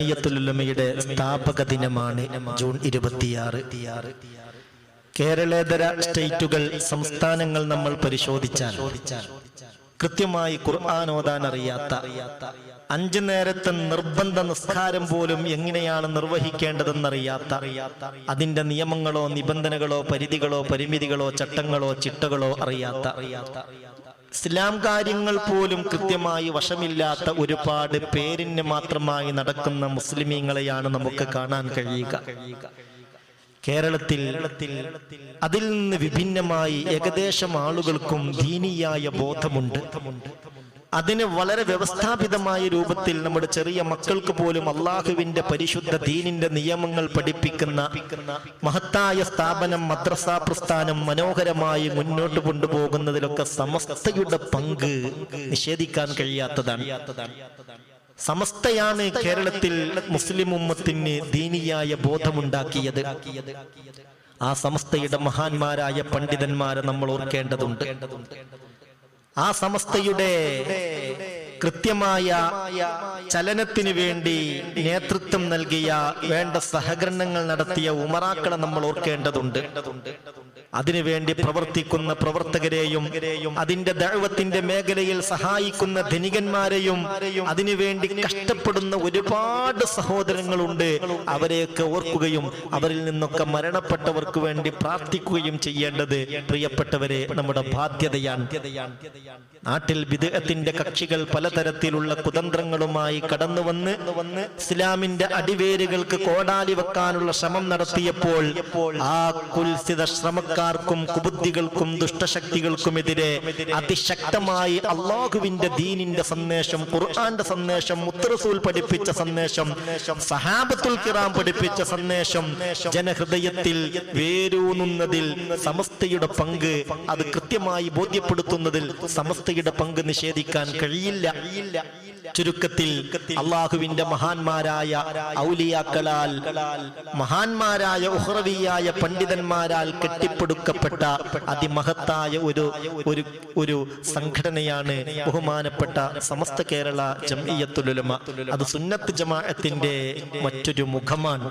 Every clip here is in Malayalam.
ജമിയത്തുലുലമയുടെ സ്ഥാപക ദിനമാണ് ജൂൺ ഇരുപത്തിയാറ്. കേരളേതര സ്റ്റേറ്റുകൾ സംസ്ഥാനങ്ങൾ നമ്മൾ പരിശോധിച്ചാൽ കൃത്യമായി ഖുർആൻ ഓതാൻ അറിയാത്ത അഞ്ചു നേരത്തെ നിർബന്ധ നിസ്കാരം പോലും എങ്ങനെയാണ് നിർവഹിക്കേണ്ടതെന്നറിയാത്ത അതിന്റെ നിയമങ്ങളോ നിബന്ധനകളോ പരിധികളോ പരിമിതികളോ ചട്ടങ്ങളോ ചിട്ടകളോ അറിയാത്ത ഇസ്ലാം കാര്യങ്ങൾ പോലും കൃത്യമായി വശമില്ലാത്ത ഒരുപാട് പേരിന് മാത്രമായി നടക്കുന്ന മുസ്ലിമീങ്ങളെയാണ് നമുക്ക് കാണാൻ കഴിയുക. കേരളത്തിൽ അതിൽ നിന്ന് വിഭിന്നമായി ഏകദേശം ആളുകൾക്കും ദീനിയായ ബോധമുണ്ട്. അതിന് വളരെ വ്യവസ്ഥാപിതമായ രൂപത്തിൽ നമ്മുടെ ചെറിയ മക്കൾക്ക് പോലും അള്ളാഹുവിന്റെ പരിശുദ്ധ ദീനിന്റെ നിയമങ്ങൾ പഠിപ്പിക്കുന്ന മഹത്തായ സ്ഥാപനം മദ്രസ പ്രസ്ഥാനം മനോഹരമായി മുന്നോട്ട് കൊണ്ടുപോകുന്നതിലൊക്കെ സമസ്തയുടെ പങ്ക് നിഷേധിക്കാൻ കഴിയാത്തതാണ്. സമസ്തയാണ് കേരളത്തിൽ മുസ്ലിം ഉമ്മത്തിന് ദീനിയായ ബോധമുണ്ടാക്കിയത്. ആ സമസ്തയുടെ മഹാന്മാരായ പണ്ഡിതന്മാരെ നമ്മൾ ഓർക്കേണ്ടതുണ്ട്. ആ സമസ്തയുടെ കൃത്യമായ ചലനത്തിന് വേണ്ടി നേതൃത്വം നൽകിയ വേണ്ട സഹകരണങ്ങൾ നടത്തിയ ഉമറാക്കളെ നമ്മൾ ഓർക്കേണ്ടതുണ്ട്. അതിനുവേണ്ടി പ്രവർത്തിക്കുന്ന പ്രവർത്തകരെയും അതിന്റെ ദൈവത്തിന്റെ മേഖലയിൽ സഹായിക്കുന്ന ധനികന്മാരെയും അതിനുവേണ്ടി കഷ്ടപ്പെടുന്ന ഒരുപാട് സഹോദരങ്ങളുണ്ട്. അവരെയൊക്കെ ഓർക്കുകയും അവരിൽ നിന്നൊക്കെ മരണപ്പെട്ടവർക്ക് വേണ്ടി പ്രാർത്ഥിക്കുകയും ചെയ്യേണ്ടത് പ്രിയപ്പെട്ടവരെ നമ്മുടെ ബാധ്യതയാണ്. നാട്ടിൽ വിദേഹത്തിന്റെ കക്ഷികൾ പലതരത്തിലുള്ള കുതന്ത്രങ്ങളുമായി കടന്നു വന്ന് ഇസ്ലാമിന്റെ അടിവേരുകൾക്ക് കോടാലി വെക്കാനുള്ള ശ്രമം നടത്തിയപ്പോൾ ആ കുൽസിത ശ്രമക്കാർക്കും കുബുദ്ധികൾക്കും ദുഷ്ടശക്തികൾക്കുമെതിരെ അതിശക്തമായി അള്ളാഹുവിന്റെ ദീനിന്റെ സന്ദേശം ഖുർആന്റെ സന്ദേശം മുത്തറസൂൽ പഠിപ്പിച്ച സന്ദേശം സഹാബത്തുൽ കിറാം പഠിപ്പിച്ച സന്ദേശം ജനഹൃദയത്തിൽ വേരൂന്നുന്നതിൽ സമസ്തയുടെ പങ്ക് അത് കൃത്യമായി ബോധ്യപ്പെടുത്തുന്നതിൽ സമസ്തയുടെ പങ്ക് നിഷേധിക്കാൻ കഴിയില്ല. ചുരുക്കത്തിൽ അള്ളാഹുവിന്റെ മഹാന്മാരായ ഔലിയാക്കളാൽ മഹാന്മാരായ ഉഹ്റവിയായ പണ്ഡിതന്മാരാൽ കെട്ടിപ്പടുക്കപ്പെട്ട അതിമഹത്തായ ഒരു ഒരു സംഘടനയാണ് ബഹുമാനപ്പെട്ട സമസ്ത കേരള ജംഇയ്യത്തുലുലമ അത് സുന്നത്ത് ജമാഅത്തിന്റെ മറ്റൊരു മുഖമാണ്.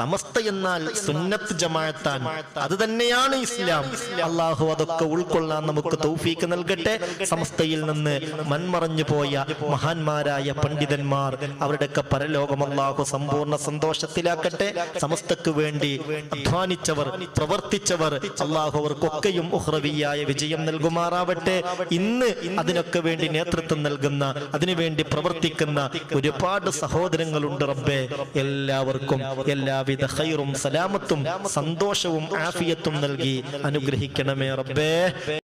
സമസ്ത എന്നാൽ സുന്നത്ത് ജമാഅത്താൻ അത് തന്നെയാണ് ഇസ്ലാം. അള്ളാഹു അതൊക്കെ ഉൾക്കൊള്ളാൻ നമുക്ക് തൗഫീക്ക് നൽകട്ടെ. സമസ്തയിൽ നിന്ന് മൺമറഞ്ഞു പോയ മഹാന്മാരായ പണ്ഡിതന്മാർ അവരുടെയൊക്കെ പരലോകം അള്ളാഹു സമ്പൂർണ സന്തോഷത്തിലാക്കട്ടെ. സമസ്തക്ക് വേണ്ടി അധ്വാനിച്ചവർ പ്രവർത്തിച്ചവർ അള്ളാഹു അവർക്കൊക്കെയും ഉഹ്റവിയായ വിജയം നൽകുമാറാവട്ടെ. ഇന്ന് അതിനൊക്കെ വേണ്ടി നേതൃത്വം നൽകുന്ന അതിനുവേണ്ടി പ്രവർത്തിക്കുന്ന ഒരുപാട് സഹോദരങ്ങളുണ്ട് റബ്ബെ. എല്ലാവർക്കും എല്ലാവിധ ഹൈറും സലാമത്തും സന്തോഷവും ആഫിയത്തും നൽകി അനുഗ്രഹിക്കണമേ റബ്ബേ.